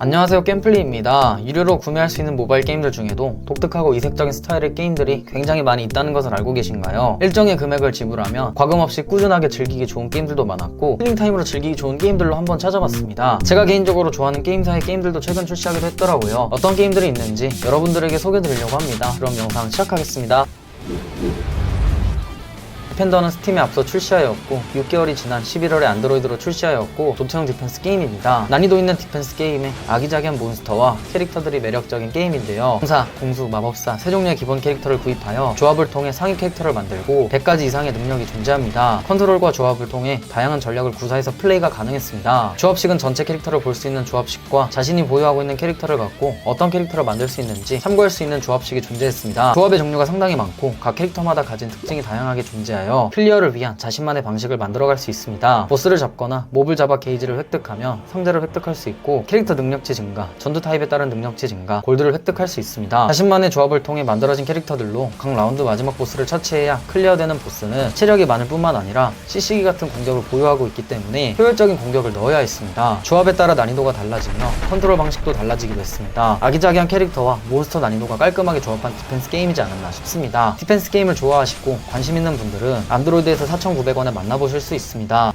안녕하세요 겜플리입니다. 유료로 구매할 수 있는 모바일 게임들 중에도 독특하고 이색적인 스타일의 게임들이 굉장히 많이 있다는 것을 알고 계신가요? 일정의 금액을 지불하면 과금 없이 꾸준하게 즐기기 좋은 게임들도 많았고 힐링타임으로 즐기기 좋은 게임들로 한번 찾아봤습니다. 제가 개인적으로 좋아하는 게임사의 게임들도 최근 출시하기도 했더라고요. 어떤 게임들이 있는지 여러분들에게 소개드리려고 합니다. 그럼 영상 시작하겠습니다 디펜더는 스팀에 앞서 출시하였고 6개월이 지난 11월에 안드로이드로 출시하였고 도트형 디펜스 게임입니다. 난이도 있는 디펜스 게임에 아기자기한 몬스터와 캐릭터들이 매력적인 게임인데요. 공사, 공수, 마법사 세 종류의 기본 캐릭터를 구입하여 조합을 통해 상위 캐릭터를 만들고 100가지 이상의 능력이 존재합니다. 컨트롤과 조합을 통해 다양한 전략을 구사해서 플레이가 가능했습니다. 조합식은 전체 캐릭터를 볼 수 있는 조합식과 자신이 보유하고 있는 캐릭터를 갖고 어떤 캐릭터를 만들 수 있는지 참고할 수 있는 조합식이 존재했습니다. 조합의 종류가 상당히 많고 각 캐릭터마다 가진 특징이 다양하게 존재하여 클리어를 위한 자신만의 방식을 만들어갈 수 있습니다. 보스를 잡거나 몹을 잡아 게이지를 획득하면 상자를 획득할 수 있고 캐릭터 능력치 증가, 전투 타입에 따른 능력치 증가, 골드를 획득할 수 있습니다. 자신만의 조합을 통해 만들어진 캐릭터들로 각 라운드 마지막 보스를 처치해야 클리어되는 보스는 체력이 많을 뿐만 아니라 CC기 같은 공격을 보유하고 있기 때문에 효율적인 공격을 넣어야 했습니다. 조합에 따라 난이도가 달라지며 컨트롤 방식도 달라지기도 했습니다. 아기자기한 캐릭터와 몬스터 난이도가 깔끔하게 조합한 디펜스 게임이지 않았나 싶습니다. 디펜스 게임을 좋아하시고 관심 있는 분들은 안드로이드에서 4,900원에 만나보실 수 있습니다.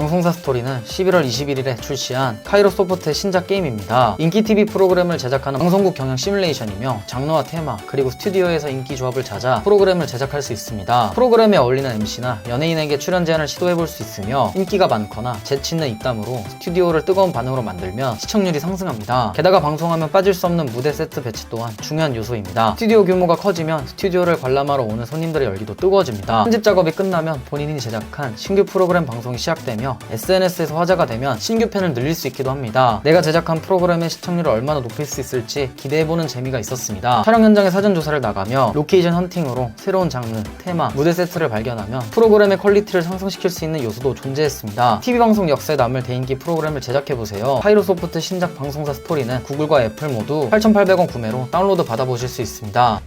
방송사 스토리는 11월 21일에 출시한 카이로 소프트의 신작 게임입니다. 인기 TV 프로그램을 제작하는 방송국 경영 시뮬레이션이며 장르와 테마 그리고 스튜디오에서 인기 조합을 찾아 프로그램을 제작할 수 있습니다. 프로그램에 어울리는 MC나 연예인에게 출연 제안을 시도해볼 수 있으며 인기가 많거나 재치 있는 입담으로 스튜디오를 뜨거운 반응으로 만들면 시청률이 상승합니다. 게다가 방송하면 빠질 수 없는 무대 세트 배치 또한 중요한 요소입니다. 스튜디오 규모가 커지면 스튜디오를 관람하러 오는 손님들의 열기도 뜨거워집니다. 편집 작업이 끝나면 본인이 제작한 신규 프로그램 방송이 시작되며 SNS에서 화제가 되면 신규 팬을 늘릴 수 있기도 합니다. 내가 제작한 프로그램의 시청률을 얼마나 높일 수 있을지 기대해보는 재미가 있었습니다. 촬영 현장에 사전 조사를 나가며 로케이션 헌팅으로 새로운 장르, 테마, 무대 세트를 발견하며 프로그램의 퀄리티를 상승시킬 수 있는 요소도 존재했습니다. TV 방송 역사에 남을 대인기 프로그램을 제작해보세요. 파이로소프트 신작 방송사 스토리는 구글과 애플 모두 8,800원 구매로 다운로드 받아보실 수 있습니다.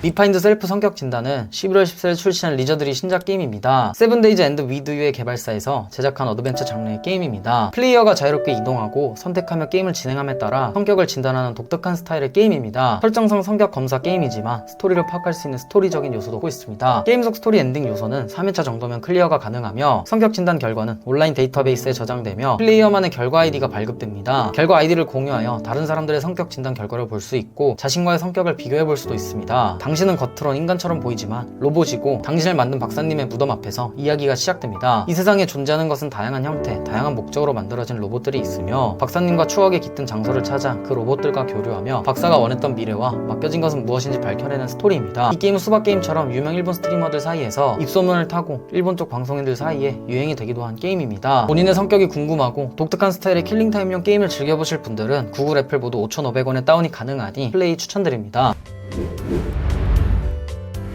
리파인드 셀프 성격 진단은 11월 14일 출시한 리저들이 신작 게임입니다. 세븐데이즈 앤드 위드유의 개발사에서 제작한 어드벤처 장르의 게임입니다. 플레이어가 자유롭게 이동하고 선택하며 게임을 진행함에 따라 성격을 진단하는 독특한 스타일의 게임입니다. 설정상 성격 검사 게임이지만 스토리를 파악할 수 있는 스토리적인 요소도 있습니다. 게임 속 스토리 엔딩 요소는 3회차 정도면 클리어가 가능하며 성격 진단 결과는 온라인 데이터베이스에 저장되며 플레이어만의 결과 아이디가 발급됩니다. 결과 아이디를 공유하여 다른 사람들의 성격 진단 결과를 볼 수 있고 자신과의 성격을 비교해 볼 수도 있습니다. 당신은 겉으론 인간처럼 보이지만 로봇이고 당신을 만든 박사님의 무덤 앞에서 이야기가 시작됩니다. 이 세상에 존재하는 것은 다양한 형태, 다양한 목적으로 만들어진 로봇들이 있으며 박사님과 추억에 깃든 장소를 찾아 그 로봇들과 교류하며 박사가 원했던 미래와 맡겨진 것은 무엇인지 밝혀내는 스토리입니다. 이 게임은 수박 게임처럼 유명 일본 스트리머들 사이에서 입소문을 타고 일본 쪽 방송인들 사이에 유행이 되기도 한 게임입니다. 본인의 성격이 궁금하고 독특한 스타일의 킬링타임용 게임을 즐겨보실 분들은 구글 애플 모두 5,500원에 다운이 가능하니 플레이 추천드립니다.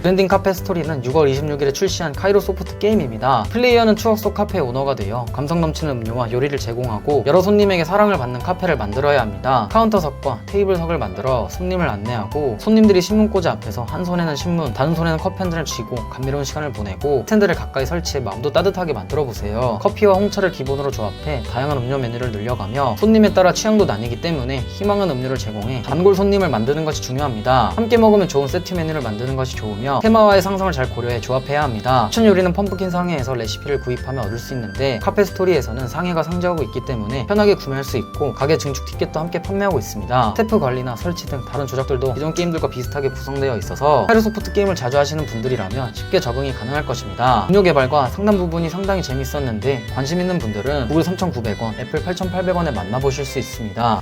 브랜딩 카페 스토리는 6월 26일에 출시한 카이로 소프트 게임입니다. 플레이어는 추억 속 카페 오너가 되어 감성 넘치는 음료와 요리를 제공하고 여러 손님에게 사랑을 받는 카페를 만들어야 합니다. 카운터석과 테이블석을 만들어 손님을 안내하고 손님들이 신문꽂이 앞에서 한 손에는 신문, 다른 손에는 한 잔을 쥐고 감미로운 시간을 보내고 스탠드를 가까이 설치해 마음도 따뜻하게 만들어 보세요. 커피와 홍차를 기본으로 조합해 다양한 음료 메뉴를 늘려가며 손님에 따라 취향도 나뉘기 때문에 희망한 음료를 제공해 단골 손님을 만드는 것이 중요합니다. 함께 먹으면 좋은 세트 메뉴를 만드는 것이 좋으며 테마와의 상성을 잘 고려해 조합해야 합니다. 추천 요리는 펌프킨 상해에서 레시피를 구입하면 얻을 수 있는데 카페 스토리에서는 상해가 상주하고 있기 때문에 편하게 구매할 수 있고 가게 증축 티켓도 함께 판매하고 있습니다. 스태프 관리나 설치 등 다른 조작들도 기존 게임들과 비슷하게 구성되어 있어서 하이로소프트 게임을 자주 하시는 분들이라면 쉽게 적응이 가능할 것입니다. 음료 개발과 상담 부분이 상당히 재밌었는데 관심 있는 분들은 구글 3,900원, 애플 8,800원에 만나보실 수 있습니다.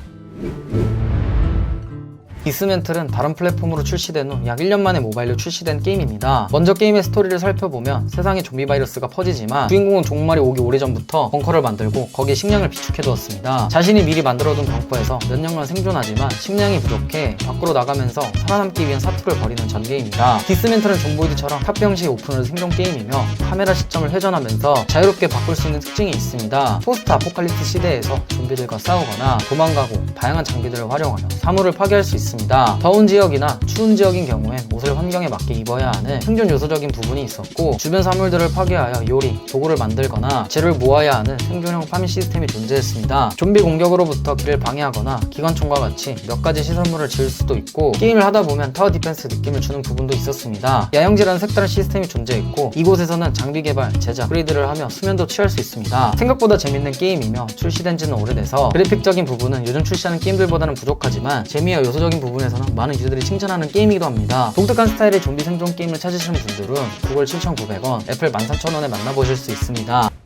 이스멘틀은 다른 플랫폼으로 출시된 후 약 1년 만에 모바일로 출시된 게임입니다. 먼저 게임의 스토리를 살펴보면 세상에 좀비 바이러스가 퍼지지만 주인공은 종말이 오기 오래전부터 벙커를 만들고 거기에 식량을 비축해 두었습니다. 자신이 미리 만들어둔 벙커에서 몇 년간 생존하지만 식량이 부족해 밖으로 나가면서 살아남기 위한 사투를 벌이는 전개입니다. 디스멘틀은 존보이드처럼 탑병시 오픈을 생존 게임이며 카메라 시점을 회전하면서 자유롭게 바꿀 수 있는 특징이 있습니다. 포스트 아포칼립스 시대에서 좀비들과 싸우거나 도망가고 다양한 장비들을 활용하여 사물을 파괴할 수 있습니다. 있습니다. 더운 지역이나 추운 지역인 경우엔 옷을 환경에 맞게 입어야 하는 생존 요소적인 부분이 있었고 주변 사물들을 파괴하여 요리, 도구를 만들거나 재료를 모아야 하는 생존형 파밍 시스템이 존재했습니다. 좀비 공격으로부터 길을 방해하거나 기관총과 같이 몇 가지 시설물을 지을 수도 있고 게임을 하다 보면 타워 디펜스 느낌을 주는 부분도 있었습니다. 야영지라는 색다른 시스템이 존재했고 이곳에서는 장비 개발, 제작, 업그레이드를 하며 수면도 취할 수 있습니다. 생각보다 재밌는 게임이며 출시된 지는 오래돼서 그래픽적인 부분은 요즘 출시하는 게임들보다는 부족하지만 재미와 요소적인 부분에서는 많은 유저들이 칭찬하는 게임이기도 합니다. 독특한 스타일의 좀비 생존 게임을 찾으시는 분들은 구글 7,900원, 애플 13,000원에 만나보실 수 있습니다.